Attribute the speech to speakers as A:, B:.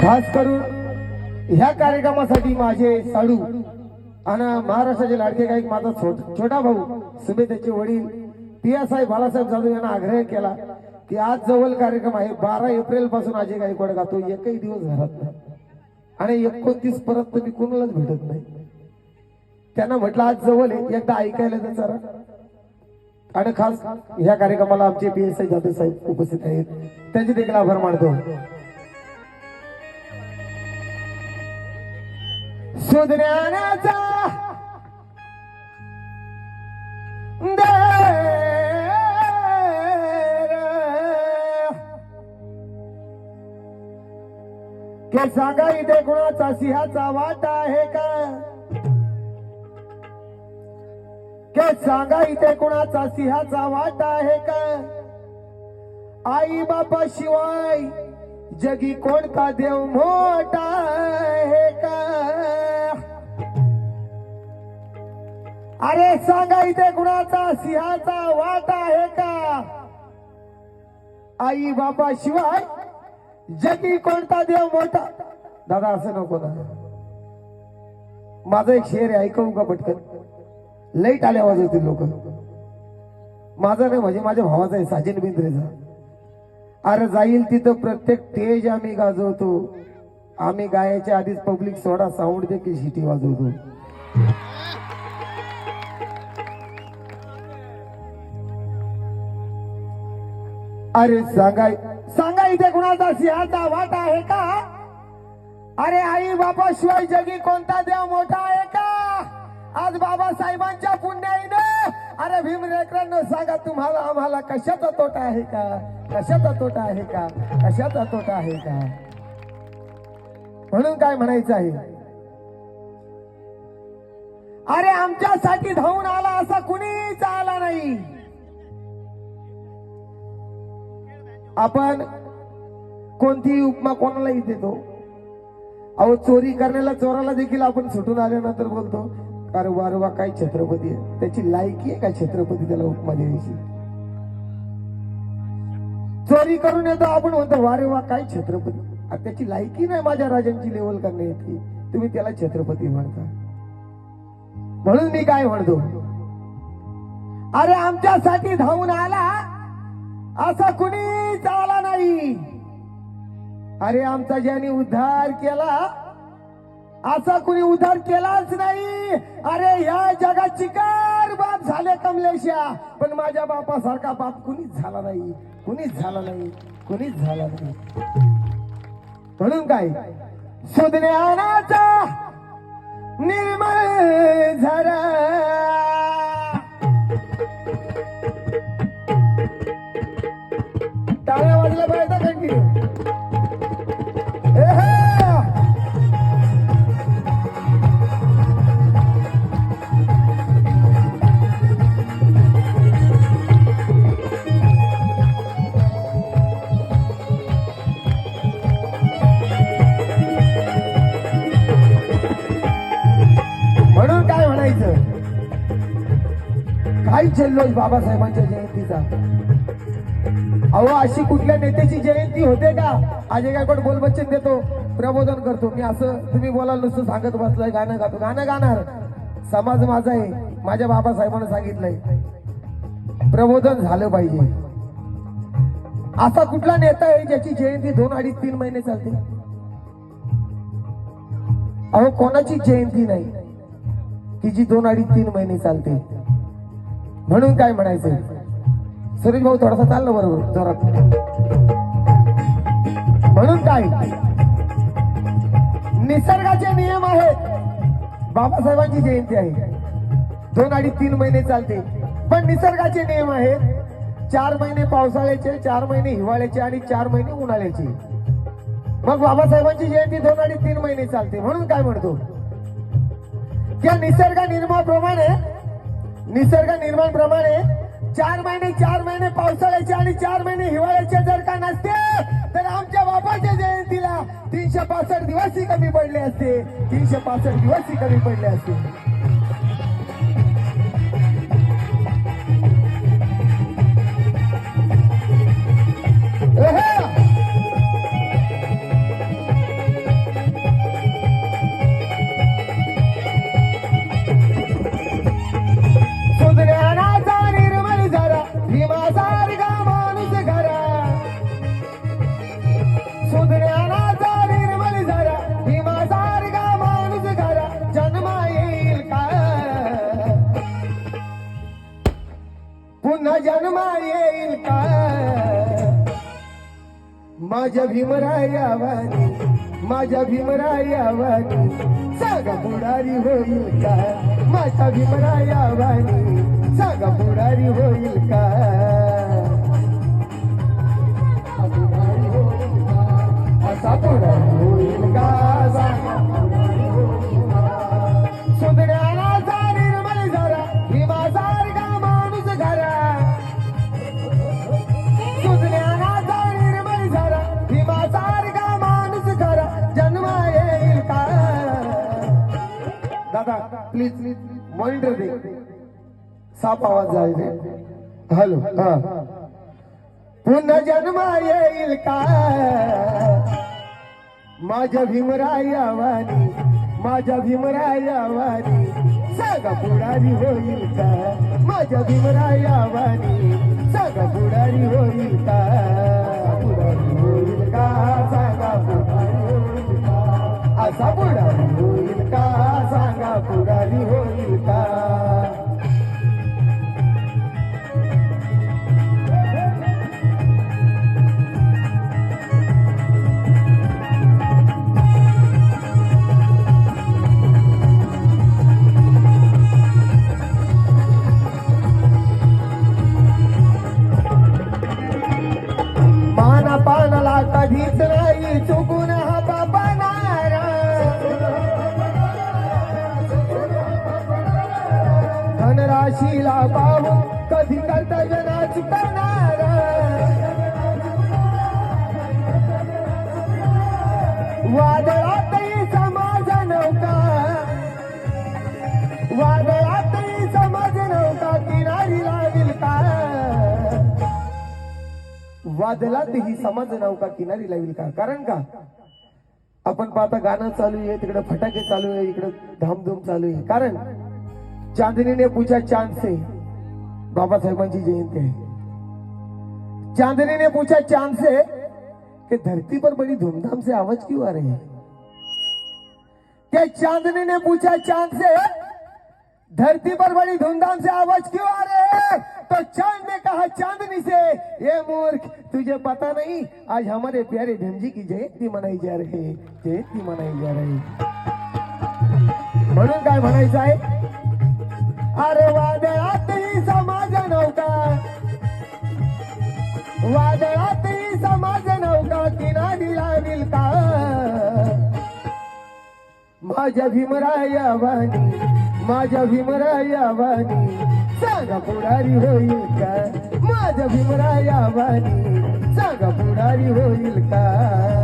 A: खास करून ह्या कार्यक्रमासाठी माझे साडू आणि महाराष्ट्राचे लाडके गायक माझा छोट- छोटा भाऊ सुभेदाचे वडील पी एस बाळासाहेब जाधव यांना आग्रह केला की आज जवळ कार्यक्रम आहे बारा एप्रिलपासून अजय गायकवाड गातो एकही दिवस घरात नाही. आणि एकोणतीस परत तुम्ही कोणालाच भेटत नाही. त्यांना म्हटलं आज जवळ आहे एकदा ऐकायला तर सर आणि खास ह्या कार्यक्रमाला आमचे पी एस आय जाधव साहेब उपस्थित आहेत. त्यांचे देखील आभार मानतो. सुधऱ्याचा के सांगा इथे कुणाचा सिंहाचा वाटा आहे का? के सांगा इथे कुणाचा सिंहाचा वाटा आहे का? आई बापा शिवाय जगी कोणता देव मोठा आहे का? अरे सांगा इथे कुणाचा सिंहाचा वाटा आहे का? आई बापा शिवाय जगी कोणता देव मोठा? दादा असं नको ना. माझं एक शेर ऐकवू का पटकन? लईट आल्या वाजवतील लोक. माझा नाही म्हणजे माझ्या भावाचा आहे साजन बिंद्रेचा अरे जाईल तिथं प्रत्येक टेज आम्ही गाजवतो. आम्ही गायच्या आधीच पब्लिक सोडा साऊंड देखील शिटी वाजवतो. अरे सांगा सांगा इथे कुणाचा सिंहाचा वाटा आहे का? अरे आई बाबा शिवाय जगी कोणता देव मोठा आहे का? आज बाबासाहेबांच्या पुण्याईनं अरे भीमरेकरांनो सांगा तुम्हाला आम्हाला कशाचा तोटा आहे का? कशाचा तोटा आहे का? कशाचा तोटा आहे का? म्हणून काय म्हणायचं आहे? अरे आमच्यासाठी धावून आला असा कुणीच आला नाही. आपण कोणतीही उपमा कोणालाही देतो. अहो चोरी करण्याला चोराला देखील आपण सुटून आल्यानंतर बोलतो अरे वारवा काय छत्रपती आहे. त्याची लायकी आहे का छत्रपती त्याला उपमा द्यायची? चोरी करून येतो आपण म्हणतो वारे वा काय छत्रपती. त्याची लायकी नाही माझ्या राजांची लेवल करण्याची तुम्ही त्याला छत्रपती म्हणता. म्हणून मी काय म्हणतो? अरे आमच्यासाठी धावून आला असा कुणीच आला नाही. अरे आमचा ज्याने उद्धार केला असा कुणी उद्धार केलाच नाही. अरे या जगाची कार बाप झाले कमलेशा. पण माझ्या बापासारखा बाप कुणीच झाला नाही. कुणीच झाला नाही. कुणीच झाला नाही. म्हणून काय? सुज्ञानाचा निर्मळ झरा टाळ्या वाजल्या पाहिजे कंटिन्यू म्हणून काय म्हणायचं? जल्लोष बाबासाहेबांच्या जयंतीचा. अहो अशी कुठल्या नेत्याची जयंती होते का? अजय गायकवाड बोलबच्चन देतो प्रबोधन करतो. मी असं तुम्ही बोलाल नुसतं सांगत बसलोय गाणं गातो. गाणं गाणार. समाज माझा आहे. माझ्या बाबासाहेबांना सांगितलंय. प्रबोधन झालं पाहिजे. असा कुठला नेता आहे ज्याची जयंती दोन अडीच तीन महिने चालते? अहो कोणाची जयंती नाही? की जी दोन अडीच तीन महिने चालते. म्हणून काय म्हणायचं सुरेश भाऊ थोडासा चाललो बरोबर जोरात. म्हणून काय? निसर्गाचे नियम आहेत. बाबासाहेबांची जयंती आहे. दोन अडीच तीन महिने चालते. पण निसर्गाचे नियम आहेत. चार महिने पावसाळ्याचे चार महिने हिवाळ्याचे आणि चार महिने उन्हाळ्याचे. मग बाबासाहेबांची जयंती दोन अडीच तीन महिने चालते. म्हणून काय म्हणतो? त्या निसर्ग निर्माणाप्रमाणे निसर्ग निर्माण प्रमाणे चार महिने चार महिने पावसाळ्याचे आणि चार महिने हिवाळ्याचे जर का नसते तर आमच्या बापाच्या जयंतीला तीनशे पासष्ट दिवसही कमी पडले असते. तीनशे पासष्ट दिवसही कमी पडले असते. येईल का माझ्या भीमरायावानी माझ्या भीमराय आवाजी सागा बुडारी होईल का माझ्या भीमरायावानी आवाजी सागा बुडारी होईल का दादा प्लीज मॉनिटर दे. साप आवाज जायचे हॅलो हा. पुन्हा जन्म येईल का? माझ्या भीमराया भीमरायावानी माझ्या भीमराया भीमरायावानी सागा पुढारी होईल का? माझ्या भीमरायावानी सागा पुढारी होईल का? पुढारी होईल का? सांगा पुढारी होईल का? असा पुढारी होईल का? सांगा होई. धनराशीला पाहू कधी कर्तव्य ना चुकणार वादळातही समाज नव्हता. वादळातही समाज नव्हता किनारी लागेल का वादळातही समाज नव्हता किनारी लागेल का कारण का? आपण पाहता गाणं चालू आहे तिकडे फटाके चालू आहे इकडे धामधूम चालू आहे. कारण चांदणीने पूजा चांद से बाबासाहेबांची जयंती आहे. चांदनी ने पूछा चांद से कि धरती पर बड़ी धूमधाम से आवाज क्यों आ रही है? क्या चांदनी ने पूछा चांद से धरती पर बड़ी धूमधाम से आवाज क्यों आ रहे हैं? तो चांद ने कहा चांदनी से. ये मूर्ख तुझे पता नहीं आज हमारे प्यारे भीम जी की जयंती मनाई जा रही है। जयंती मनाई जा रही है. म्हणून काय म्हणायचं आहे? अरे वादळातही समाज नव्हता. वादळातही समाज नव्हता किनारी लावील का? माझ्या भीमराया वाणी माझ्या भीमराया वाणी सांगा पुढारी होईल का? माझ्या भीमराया वाणी सांगा पुढारी होईल का?